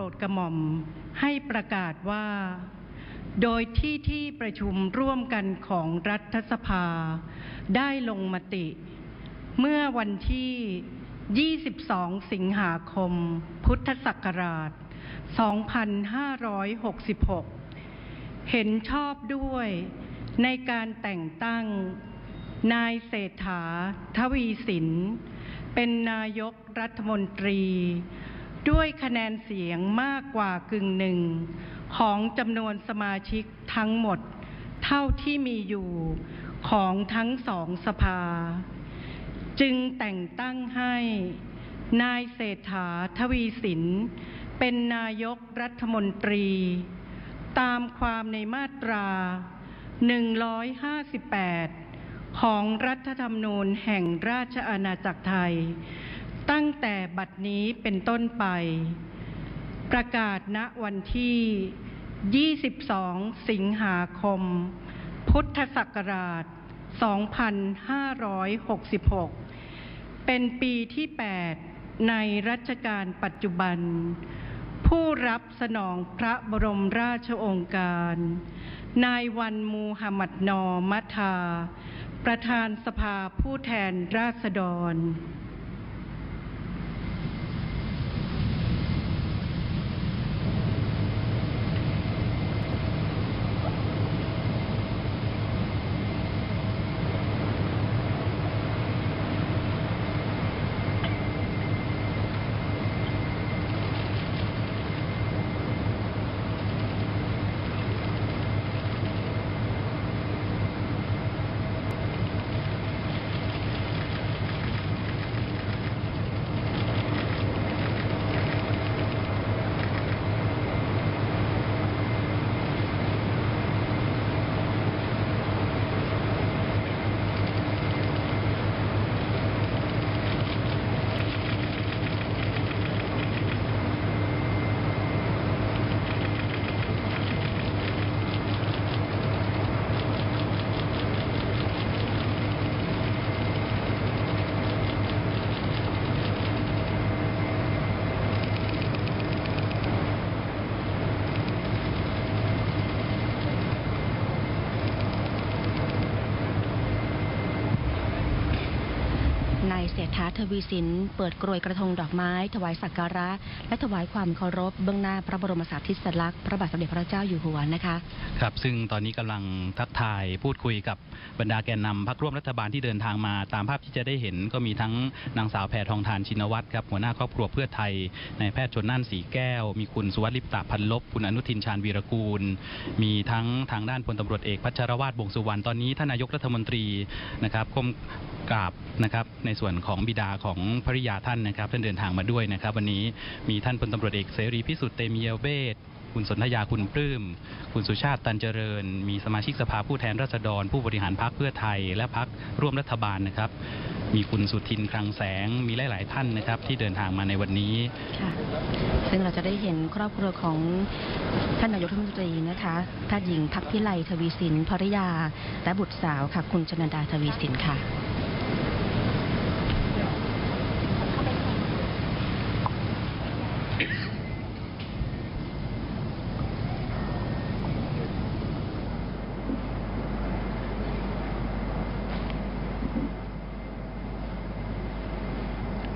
รดกระหม่อมให้ประกาศว่า โดยที่ที่ประชุมร่วมกันของรัฐสภา ได้ลงมติ เมื่อวันที่ 22 สิงหาคม พุทธศักราช 2566 เห็นชอบด้วยในการแต่งตั้ง นายเศรษฐาทวีสิน เป็นนายกรัฐมนตรี ด้วยคะแนนเสียงมากกว่ากึ่งหนึ่ง ของจำนวนสมาชิกทั้งหมด เท่าที่มีอยู่ของทั้งสองสภา จึงแต่งตั้งให้ นายเศรษฐาทวีสิน เป็นนายกรัฐมนตรี ตามความในมาตรา 158 ของรัฐธรรมนูญแห่งราชอาณาจักรไทย ตั้งแต่บัดนี้เป็นต้นไป ประกาศณวันที่ 22 สิงหาคม พุทธศักราช 2566 เป็นปีที่ 8 ในรัชกาลปัจจุบัน ผู้รับสนองพระบรมราชโองการ นายวันมูฮัมหมัดนอมัทา ประธานสภาผู้แทนราษฎร นายเศรษฐาทวีสิน เปิดกรวยกระทงดอกไม้ ถวายสักการะ และถวายความเคารพเบื้องหน้าพระบรมสารีริสลักษณ์พระบาทสมเด็จพระเจ้าอยู่หัวนะคะครับซึ่งตอนนี้กำลังทักทายพูดคุยกับบรรดาแกนนำพักร่วมรัฐบาลที่เดินทางมา ตามภาพที่จะได้เห็นก็มีทั้งนางสาวแพทองทานชินวัตรครับหัวหน้าครอบครัวเพื่อไทยนายแพทย์ชนน่านสีแก้ว มีคุณสุวัสดิ์ลิปตาพันลบคุณอนุทินชาญวีรกูล มีทั้งทางด้านพลตำรวจเอกพัชรวาทวงสุวรรณตอนนี้ท่านนายกรัฐมนตรีนะครับก้มกราบนะครับในในส่วนของบิดาของภริยาท่านนะครับท่านเดินทางมาด้วยนะครับ วันนี้มีท่านพลตำรวจเอกเสรีพิสุทธิ์เตมียเวทคุณสนธยาคุณปลื้ม คุณสุชาติตันเจริญ มีสมาชิกสภาผู้แทนราษฎร ผู้บริหารพรรคเพื่อไทย และพรรคร่วมรัฐบาลนะครับ มีคุณสุทินคลังแสง มีหลาย ๆ ท่านนะครับ ที่เดินทางมาในวันนี้ค่ะซึ่งเราจะได้เห็นครอบครัวของท่านนายกรัฐมนตรีนะคะแพทย์หญิงพักพิไลทวีสินภริยา และบุตรสาวค่ะ คุณชนันดาทวีสินค่ะ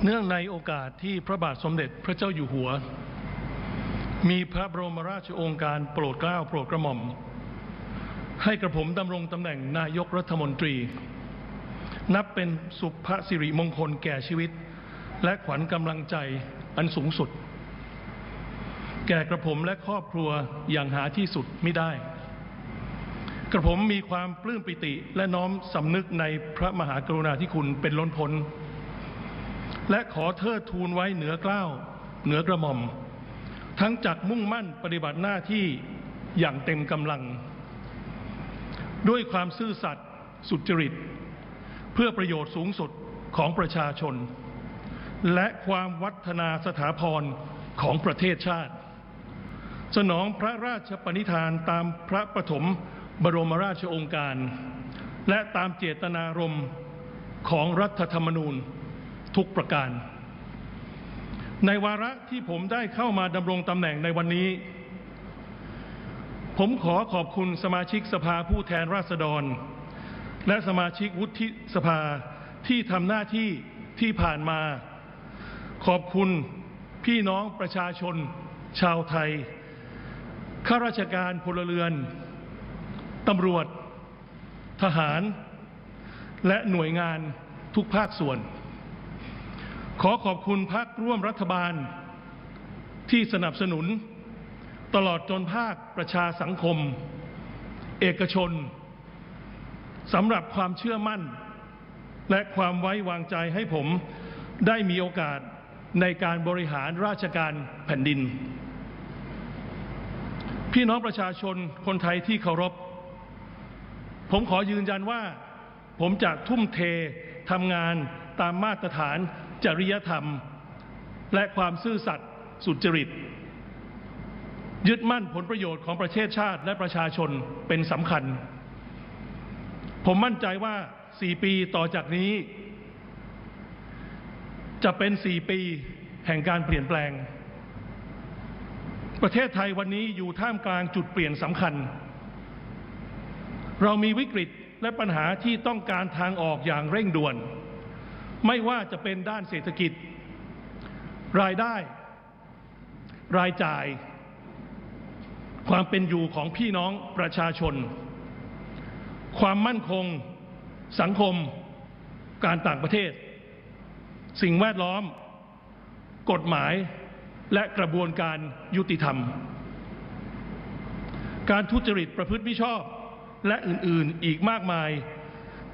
เนื่องในโอกาสที่พระบาทสมเด็จพระเจ้าอยู่หัว มีพระบรมราชโองการโปรดเกล้าโปรดกระหม่อม ให้กระผมดำรงตำแหน่งนายกรัฐมนตรี นับเป็นสุภสิริมงคลแก่ชีวิต และขวัญกำลังใจอันสูงสุด แก่กระผมและครอบครัวอย่างหาที่สุดไม่ได้ กระผมมีความปลื้มปิติและน้อมสำนึกในพระมหากรุณาธิคุณเป็นล้นพ้น และขอเทิดทูนไว้เหนือเกล้าวเหนือกระหม่อม ทั้งจักมุ่งมั่นปฏิบัติหน้าที่อย่างเต็มกำลัง ด้วยความซื่อสัตย์สุจริต เพื่อประโยชน์สูงสุดของประชาชน และความวัฒนาสถาพรของประเทศชาติ สนองพระราชปณิธานตามพระปฐมบรมราชโองการ และตามเจตนารมณ์ของรัฐธรรมนูญ ทุกประการ ในวาระที่ผมได้เข้ามาดำรงตำแหน่งในวันนี้ ผมขอขอบคุณสมาชิกสภาผู้แทนราษฎร และสมาชิกวุฒิสภาที่ทำหน้าที่ที่ผ่านมา ขอบคุณพี่น้องประชาชน ชาวไทยข้าราชการพลเรือนตำรวจ ทหาร และหน่วยงานทุกภาคส่วน ขอขอบคุณพรรคร่วมรัฐบาล ที่สนับสนุน ตลอดจนภาคประชาสังคม เอกชนสำหรับความเชื่อมั่น และความไว้วางใจให้ผมได้มีโอกาสในการบริหารราชการแผ่นดิน พี่น้องประชาชนคนไทยที่เคารพ ผมขอยืนยันว่า ผมจะทุ่มเททำงานตามมาตรฐาน จริยธรรม และความซื่อสัตย์สุจริต ยึดมั่นผลประโยชน์ของประเทศชาติและประชาชนเป็นสำคัญ ผมมั่นใจว่า 4 ปีต่อจากนี้ จะเป็น 4 ปีแห่งการเปลี่ยนแปลง ประเทศไทยวันนี้อยู่ท่ามกลางจุดเปลี่ยนสำคัญ เรามีวิกฤตและปัญหาที่ต้องการทางออกอย่างเร่งด่วน ไม่ว่าจะเป็นด้านเศรษฐกิจ รายได้ รายจ่าย ความเป็นอยู่ของพี่น้องประชาชน ความมั่นคง สังคม การต่างประเทศ สิ่งแวดล้อม กฎหมายและกระบวนการยุติธรรม การทุจริตประพฤติมิชอบและอื่น ๆ อีกมากมาย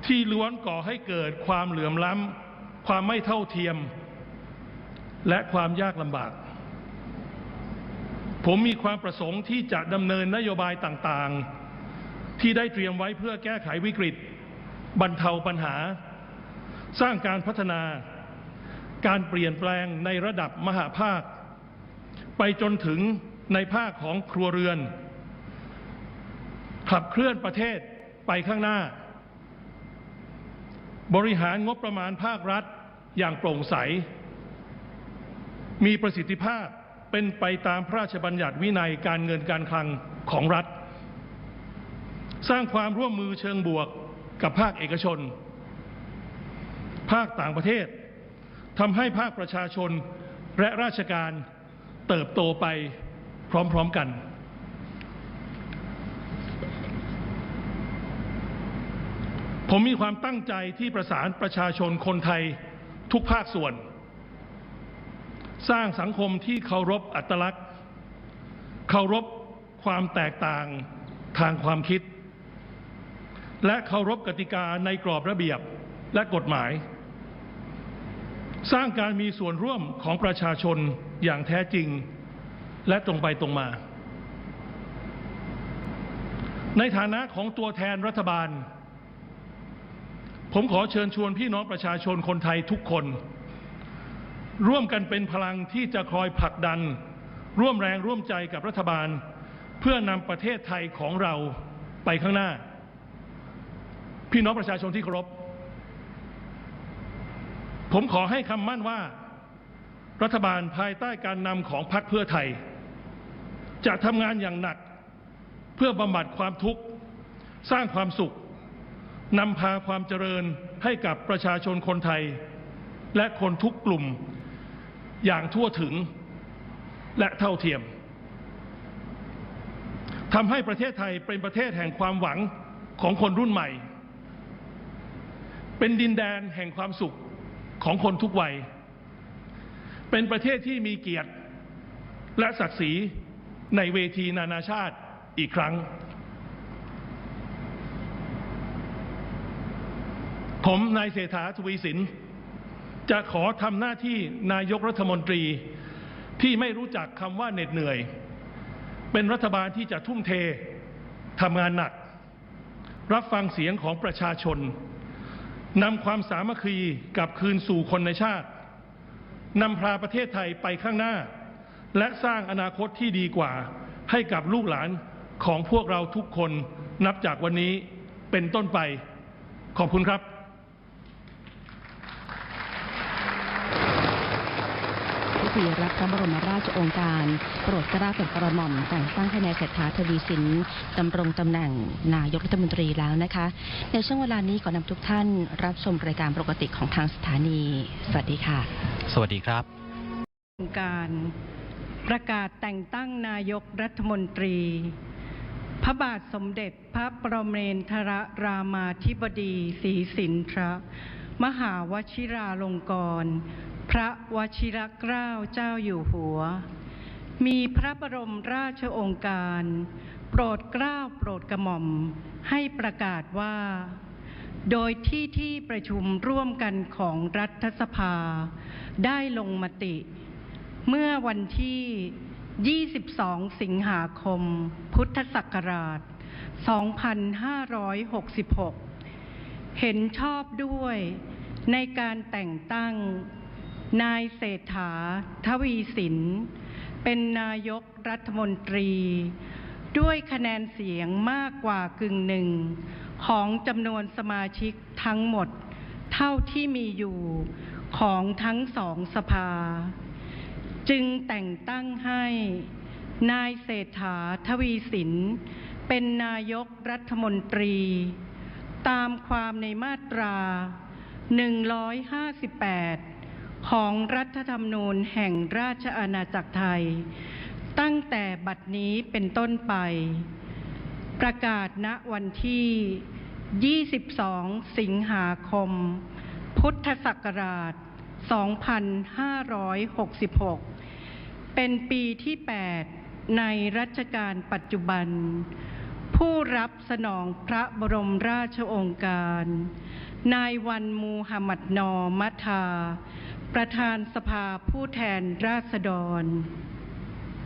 ที่ล้วนก่อให้เกิดความเหลื่อมล้ำ ความไม่เท่าเทียม และความยากลำบาก ผมมีความประสงค์ที่จะดำเนินนโยบายต่างๆ ที่ได้เตรียมไว้เพื่อแก้ไขวิกฤต บรรเทาปัญหา สร้างการพัฒนา การเปลี่ยนแปลงในระดับมหาภาค ไปจนถึงในภาคของครัวเรือน ขับเคลื่อนประเทศไปข้างหน้า บริหารงบประมาณภาครัฐอย่างโปร่งใส มีประสิทธิภาพเป็นไปตามพระราชบัญญัติวินัยการเงินการคลังของรัฐ สร้างความร่วมมือเชิงบวกกับภาคเอกชน ภาคต่างประเทศทำให้ภาคประชาชนและราชการเติบโตไปพร้อมๆกัน ผมมีความตั้งใจที่ประสานประชาชนคนไทยทุกภาคส่วน สร้างสังคมที่เคารพอัตลักษณ์เคารพความแตกต่างทางความคิด และเคารพกติกาในกรอบระเบียบและกฎหมาย สร้างการมีส่วนร่วมของประชาชนอย่างแท้จริง และตรงไปตรงมา ในฐานะของตัวแทนรัฐบาล ผมขอเชิญชวนพี่น้องประชาชนคนไทยทุกคน ร่วมกันเป็นพลังที่จะคอยผลักดัน ร่วมแรงร่วมใจกับรัฐบาล เพื่อนำประเทศไทยของเราไปข้างหน้า พี่น้องประชาชนที่เคารพผมขอให้คำมั่นว่า รัฐบาลภายใต้การนำของพรรคเพื่อไทย จะทำงานอย่างหนัก เพื่อบำบัดความทุกข์ สร้างความสุข นำพาความเจริญให้กับประชาชนคนไทย และคนทุกกลุ่มอย่างทั่วถึงและเท่าเทียมทำให้ประเทศไทยเป็นประเทศแห่งความหวังของคนรุ่นใหม่ เป็นดินแดนแห่งความสุขของคนทุกวัย เป็นประเทศที่มีเกียรติและศักดิ์ศรีในเวทีนานาชาติอีกครั้ง ผมนายเศรษฐาทวีสิน จะขอทำหน้าที่นายกรัฐมนตรีที่ไม่รู้จักคำว่าเหน็ดเหนื่อย เป็นรัฐบาลที่จะทุ่มเททำงานหนัก รับฟังเสียงของประชาชนนำความสามัคคีกลับคืนสู่คนในชาตินำพาประเทศไทยไปข้างหน้า และสร้างอนาคตที่ดีกว่า ให้กับลูกหลานของพวกเราทุกคนนับจากวันนี้เป็นต้นไป ขอบคุณครับ ธีรับพระบรมราชโองการ โปรดกล้าโปรดกระหม่อมแต่งตั้งให้นายเศรษฐาทวีสินดำรงตำแหน่งนายกรัฐมนตรีแล้วนะคะ ในช่วงเวลานี้ขอนำทุกท่านรับชมรายการปกติของทางสถานี สวัสดีค่ะ สวัสดีครับโครงการประกาศแต่งตั้งนายกรัฐมนตรี พระบาทสมเด็จพระปรเมนทรรามาธิบดีศรีสินทรมหาวชิราลงกรณ พระวชิรเกล้าเจ้าอยู่หัว มีพระบรมราชโองการ โปรดเกล้าโปรดกระหม่อมให้ประกาศว่า โดยที่ที่ประชุมร่วมกันของรัฐสภา ได้ลงมติ เมื่อวันที่ 22 สิงหาคม พุทธศักราช 2566 เห็นชอบด้วยในการแต่งตั้ง นายเศรษฐา ทวีสิน เป็นนายกรัฐมนตรี ด้วยคะแนนเสียงมากกว่ากึ่งหนึ่ง ของจำนวนสมาชิกทั้งหมด เท่าที่มีอยู่ของทั้งสองสภา จึงแต่งตั้งให้ นายเศรษฐาทวีสิน เป็นนายกรัฐมนตรี ตามความในมาตรา 158 ของรัฐธรรมนูญแห่งราชอาณาจักรไทย ตั้งแต่บัดนี้เป็นต้นไป ประกาศณวันที่ 22 สิงหาคม พุทธศักราช 2566 เป็นปีที่ 8 ในรัชกาลปัจจุบัน ผู้รับสนองพระบรมราชโองการ นายวันมูฮัมหมัดนอมัทา ประธานสภาผู้แทนราษฎร